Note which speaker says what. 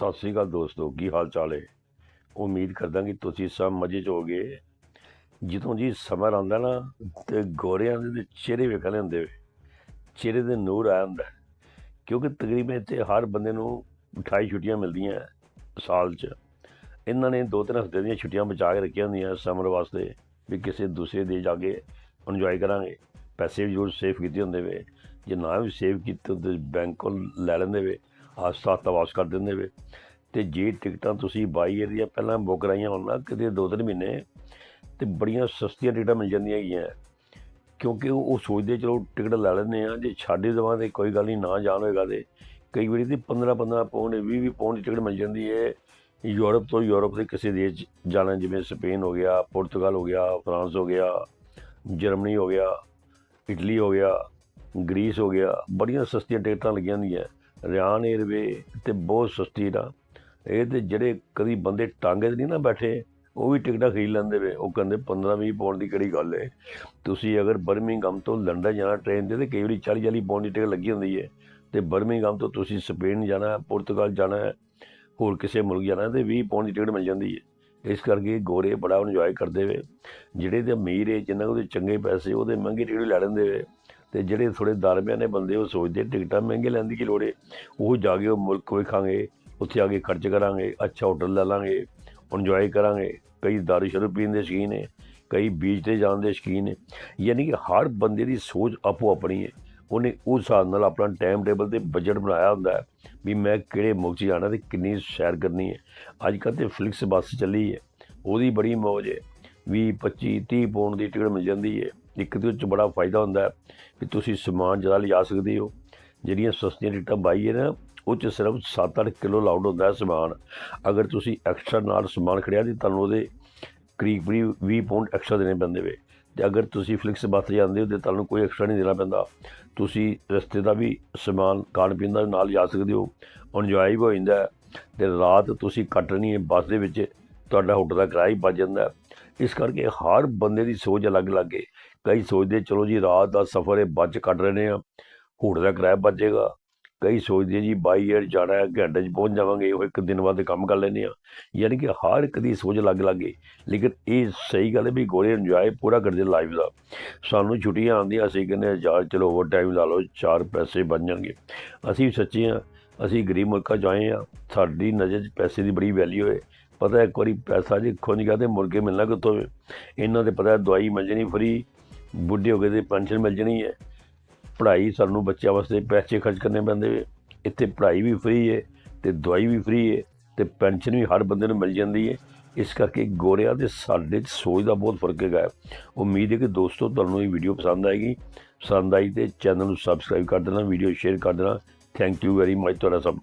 Speaker 1: ਸਤਿ ਸ੍ਰੀ ਅਕਾਲ ਦੋਸਤੋ, ਕੀ ਹਾਲ ਚਾਲ ਹੈ? ਉਮੀਦ ਕਰਦਾ ਕਿ ਤੁਸੀਂ ਸਭ ਮਜ਼ੇ 'ਚ ਹੋਗੇ ਜਦੋਂ ਜੀ ਸਮਰ ਆਉਂਦਾ ਨਾ, ਤੇ ਗੋਰਿਆਂ ਦੇ ਚਿਹਰੇ ਵੇਖਣ ਹੁੰਦੇ ਵੇ। ਚਿਹਰੇ ਦੇ ਨੂਰ ਆ ਹੁੰਦਾ ਕਿਉਂਕਿ ਤਕਰੀਬਨ ਇੱਥੇ ਹਰ ਬੰਦੇ ਨੂੰ 28 ਛੁੱਟੀਆਂ ਮਿਲਦੀਆਂ ਸਾਲ 'ਚ। ਇਹਨਾਂ ਨੇ ਦੋ ਤਿੰਨ ਹਫ਼ਤੇ ਦੀਆਂ ਛੁੱਟੀਆਂ ਬਚਾ ਕੇ ਰੱਖੀਆਂ ਹੁੰਦੀਆਂ ਸਮਰ ਵਾਸਤੇ, ਵੀ ਕਿਸੇ ਦੂਸਰੇ ਦੇਸ਼ ਜਾ ਕੇ ਇੰਜੋਏ ਕਰਾਂਗੇ। ਪੈਸੇ ਵੀ ਜ਼ਰੂਰ ਸੇਵ ਕੀਤੇ ਹੁੰਦੇ ਵੇ। ਜੇ ਨਾ ਵੀ ਸੇਵ ਕੀਤੇ ਹੁੰਦੇ ਬੈਂਕ ਕੋਲ ਲੈ ਲੈਂਦੇ ਵੇ। ਆਸਤਾ ਆਸਤਾ ਵਾਪਸ ਕਰ ਦਿੰਦੇ ਵੇ। ਤੇ ਜੇ ਟਿਕਟਾਂ ਤੁਸੀਂ ਬਾਈ ਏਅਰ ਦੀਆਂ ਪਹਿਲਾਂ ਬੁੱਕ ਕਰਾਈਆਂ ਹੋਣ ਨਾ, ਕਿਤੇ ਦੋ ਤਿੰਨ ਮਹੀਨੇ, ਤੇ ਬੜੀਆਂ ਸਸਤੀਆਂ ਟਿਕਟਾਂ ਮਿਲ ਜਾਂਦੀਆਂ ਹੈਗੀਆਂ। ਕਿਉਂਕਿ ਉਹ ਸੋਚਦੇ ਚਲੋ ਟਿਕਟ ਲੈ ਲੈਂਦੇ ਆ, ਜੇ ਛੱਡ ਹੀ ਤੇ ਕੋਈ ਗੱਲ ਨਹੀਂ, ਨਾ ਜਾਣ ਹੋਏਗਾ ਤੇ। ਕਈ ਵਾਰੀ ਤੇ 15 15 ਪਾਉਂਡ 20 20 ਪਾਉਂਡ ਦੀ ਟਿਕਟ ਮਿਲ ਜਾਂਦੀ ਹੈ ਯੂਰਪ ਤੋਂ ਯੂਰਪ ਦੇ ਕਿਸੇ ਦੇਸ਼ 'ਚ ਜਾਣਾ, ਜਿਵੇਂ ਸਪੇਨ ਹੋ ਗਿਆ, ਪੁਰਤਗਾਲ ਹੋ ਗਿਆ, ਫਰਾਂਸ ਹੋ ਗਿਆ, ਜਰਮਨੀ ਹੋ ਗਿਆ, ਇਟਲੀ ਹੋ ਗਿਆ, ਗ੍ਰੀਸ ਹੋ ਗਿਆ, ਬੜੀਆਂ ਸਸਤੀਆਂ ਟਿਕਟਾਂ ਲੱਗੀਆਂ ਹੁੰਦੀਆਂ। ਰਿਆਨ ਏਅਰਵੇ ਤੇ ਬਹੁਤ ਸਸਤੀ ਨਾ। ਇਹ ਤੇ ਜਿਹੜੇ ਕਦੀ ਬੰਦੇ ਟਾਂਗੇ ਤੇ ਨਹੀਂ ਨਾ ਬੈਠੇ, ਉਹ ਵੀ ਟਿਕਟਾਂ ਖਰੀਦ ਲੈਂਦੇ ਵੇ। ਉਹ ਕਹਿੰਦੇ 15 20 ਪੌਂਡ ਦੀ ਕਿਹੜੀ ਗੱਲ ਹੈ ਤੁਸੀਂ ਅਗਰ ਬਰਮਿੰਗਮ ਤੋਂ ਲੰਡਨ ਜਾਣਾ ਟ੍ਰੇਨ ਤੇ ਤੇ ਕਈ ਵਾਰੀ 40 40 ਪੌਂਡ ਦੀ ਟਿਕਟ ਲੱਗੀ ਹੁੰਦੀ ਹੈ ਤੇ ਬਰਮਿੰਗਮ ਤੋਂ ਤੁਸੀਂ ਸਪੇਨ ਜਾਣਾ, ਪੁਰਤਗਾਲ ਜਾਣਾ, ਹੋਰ ਕਿਸੇ ਮੁਲਕ ਜਾਣਾ ਹੈ ਤੇ 20 ਪੌਂਡ ਦੀ ਟਿਕਟ ਮਿਲ ਜਾਂਦੀ ਹੈ ਇਸ ਕਰਕੇ ਗੋਰੇ ਬੜਾ ਇੰਜੋਏ ਕਰਦੇ ਵੇ। ਜਿਹੜੇ ਤੇ ਅਮੀਰ ਹੈ ਜਿਨ੍ਹਾਂ ਕੋਲ ਚੰਗੇ ਪੈਸੇ ਉਹਦੇ ਮਹਿੰਗੀ ਟਿਕਟ ਲੈ ਲੈਂਦੇ ਵੇ। ਤੇ ਜਿਹੜੇ ਥੋੜੇ ਦਰਮਿਆਨੇ ਬੰਦੇ ਉਹ ਸੋਚਦੇ ਟਿਕਟਾਂ ਮਹਿੰਗੇ ਲੈਣ ਦੀ ਕੀ ਲੋੜ ਹੈ ਉਹ ਜਾ ਕੇ ਉਹ ਮੁਲਕ ਵੇਖਾਂਗੇ, ਉੱਥੇ ਆ ਕੇ ਖਰਚ ਕਰਾਂਗੇ, ਅੱਛਾ ਹੋਟਲ ਲੈ ਲਾਂਗੇ ਇੰਜੋਏ ਕਰਾਂਗੇ। ਕਈ ਦਾਰੂ ਸ਼ਰਾਬ ਪੀਣ ਦੇ ਸ਼ੌਕੀਨ ਨੇ, ਕਈ ਬੀਚ ਤੇ ਜਾਣ ਦੇ ਸ਼ੌਕੀਨ ਨੇ। ਯਾਨੀ ਕਿ ਹਰ ਬੰਦੇ ਦੀ ਸੋਚ ਆਪੋ ਆਪਣੀ ਹੈ ਉਹਨੇ ਉਸ ਹਿਸਾਬ ਨਾਲ ਆਪਣਾ ਟਾਈਮ ਟੇਬਲ ਤੇ ਬਜਟ ਬਣਾਇਆ ਹੁੰਦਾ ਹੈ ਵੀ ਮੈਂ ਕਿਹੜੇ ਮੁਲਕ 'ਚ ਜਾਣਾ ਤੇ ਕਿੰਨੀ ਸੈਰ ਕਰਨੀ ਹੈ ਅੱਜ ਕੱਲ੍ਹ ਤੇ ਫਲਿਕਸ ਬੱਸ ਚੱਲੀ ਹੈ ਉਹਦੀ ਬੜੀ ਮੌਜ ਹੈ 20 25 30 ਪੌਂਡ ਦੀ ਟਿਕਟ ਮਿਲ ਜਾਂਦੀ ਹੈ ਇੱਕ ਤੇ ਉਹ 'ਚ ਬੜਾ ਫਾਇਦਾ ਹੁੰਦਾ ਹੈ ਵੀ ਤੁਸੀਂ ਸਮਾਨ ਜ਼ਿਆਦਾ ਲਿਜਾ ਸਕਦੇ ਹੋ। ਜਿਹੜੀਆਂ ਸਸਤੀਆਂ ਟਿਕਟਾਂ ਬਾਈ ਹੈ ਨਾ, ਉਹ 'ਚ ਸਿਰਫ 7-8 ਕਿਲੋ ਲਾਊਡ ਹੁੰਦਾ ਹੈ ਸਮਾਨ। ਅਗਰ ਤੁਸੀਂ ਐਕਸਟਰਾ ਨਾਲ ਸਮਾਨ ਖੜਿਆ ਤੇ ਤੁਹਾਨੂੰ ਉਹਦੇ ਕਰੀਬ ਕਰੀਬ 20 ਪੌਂਡ ਐਕਸਟਰਾ ਦੇਣੇ ਪੈਂਦੇ ਵੇ। ਤੇ ਅਗਰ ਤੁਸੀਂ ਫਲਿਕਸ ਬੱਸ 'ਤੇ ਜਾਂਦੇ ਹੋ ਤੇ ਤੁਹਾਨੂੰ ਕੋਈ ਐਕਸਟਰਾ ਨਹੀਂ ਦੇਣਾ ਪੈਂਦਾ। ਤੁਸੀਂ ਰਸਤੇ ਦਾ ਵੀ ਸਮਾਨ, ਖਾਣ ਪੀਣ ਦਾ ਨਾਲ ਜਾ ਸਕਦੇ ਹੋ। ਇੰਜੋਏ ਵੀ ਹੋ ਜਾਂਦਾ ਹੈ। ਤੇ ਰਾਤ ਤੁਸੀਂ ਕੱਟਣੀ ਹੈ ਬੱਸ ਦੇ ਵਿੱਚ, ਤੁਹਾਡਾ ਹੋਟਲ ਦਾ ਕਿਰਾਇਆ ਹੀ ਬਚ ਜਾਂਦਾ ਇਸ ਕਰਕੇ ਹਰ ਬੰਦੇ ਦੀ ਸੋਚ ਅਲੱਗ-ਅਲੱਗ ਹੈ ਕਈ ਸੋਚਦੇ, ਚਲੋ ਜੀ, ਰਾਤ ਦਾ ਸਫ਼ਰ ਇਹ ਬੱਚ ਕੱਢ ਰਹੇ ਨੇ ਆ ਹੋਟਲ ਦਾ ਕਿਰਾਇਆ ਬਚੇਗਾ ਕਈ ਸੋਚਦੇ ਜੀ, ਬਾਈ ਏਅਰ ਜਾਣਾ ਹੈ, ਘੰਟੇ 'ਚ ਪਹੁੰਚ ਜਾਵਾਂਗੇ, ਉਹ ਇੱਕ ਦਿਨ ਬਾਅਦ ਕੰਮ ਕਰ ਲੈਂਦੇ ਆ। ਯਾਨੀ ਕਿ ਹਰ ਇੱਕ ਦੀ ਸੋਚ ਅਲੱਗ-ਅਲੱਗ ਹੈ ਲੇਕਿਨ ਇਹ ਸਹੀ ਗੱਲ ਹੈ ਵੀ ਗੋਰੇ ਇੰਜੋਏ ਪੂਰਾ ਕਰਦੇ ਲਾਈਫ ਦਾ। ਸਾਨੂੰ ਛੁੱਟੀਆਂ ਆਉਂਦੀਆਂ, ਅਸੀਂ ਕਹਿੰਦੇ ਹਾਂ, ਯਾਰ, ਚਲੋ ਓਵਰ ਟਾਈਮ ਲਾ ਲਓ, ਚਾਰ ਪੈਸੇ ਬਣ ਜਾਣਗੇ। ਅਸੀਂ ਸੱਚੇ ਹਾਂ ਅਸੀਂ ਗਰੀਬ ਮੁਲਕਾਂ 'ਚ ਆਏ ਹਾਂ ਸਾਡੀ ਨਜ਼ਰ 'ਚ ਪੈਸੇ ਦੀ ਬੜੀ ਵੈਲਿਊ ਹੈ ਪਤਾ ਇੱਕ ਵਾਰੀ ਪੈਸਾ ਜੇ ਖੁੰਝ ਗਿਆ ਤੇ ਮੁਰਗੇ ਮਿਲਣਾ ਕਿੱਥੋਂ ਇਹਨਾਂ ਦੇ ਪਤਾ ਦਵਾਈ ਮਿਲ ਜਾਣੀ ਫਰੀ, ਬੁੱਢੇ ਹੋ ਗਏ ਤੇ ਪੈਨਸ਼ਨ ਮਿਲ ਜਾਣੀ ਹੈ। ਪੜ੍ਹਾਈ ਸਾਨੂੰ ਬੱਚਿਆਂ ਵਾਸਤੇ ਪੈਸੇ ਖਰਚ ਕਰਨੇ ਪੈਂਦੇ ਇੱਥੇ ਪੜ੍ਹਾਈ ਵੀ ਫਰੀ ਹੈ ਤੇ ਦਵਾਈ ਵੀ ਫਰੀ ਹੈ ਤੇ ਪੈਨਸ਼ਨ ਵੀ ਹਰ ਬੰਦੇ ਨੂੰ ਮਿਲ ਜਾਂਦੀ ਹੈ। ਇਸ ਕਰਕੇ ਗੋਰਿਆਂ ਦੇ ਸਾਡੇ 'ਚ ਸੋਚ ਦਾ ਬਹੁਤ ਫ਼ਰਕ ਹੈਗਾ। ਹੈ। ਉਮੀਦ ਹੈ ਕਿ ਦੋਸਤੋ, ਤੁਹਾਨੂੰ ਇਹ ਵੀਡੀਓ ਪਸੰਦ ਆਏਗੀ। ਪਸੰਦ ਆਈ ਤੇ ਚੈਨਲ ਨੂੰ ਸਬਸਕ੍ਰਾਈਬ ਕਰ ਦੇਣਾ ਵੀਡੀਓ ਸ਼ੇਅਰ ਕਰ ਦੇਣਾ। ਥੈਂਕ ਯੂ ਵੈਰੀ ਮਚ ਤੁਹਾਡਾ ਸਭ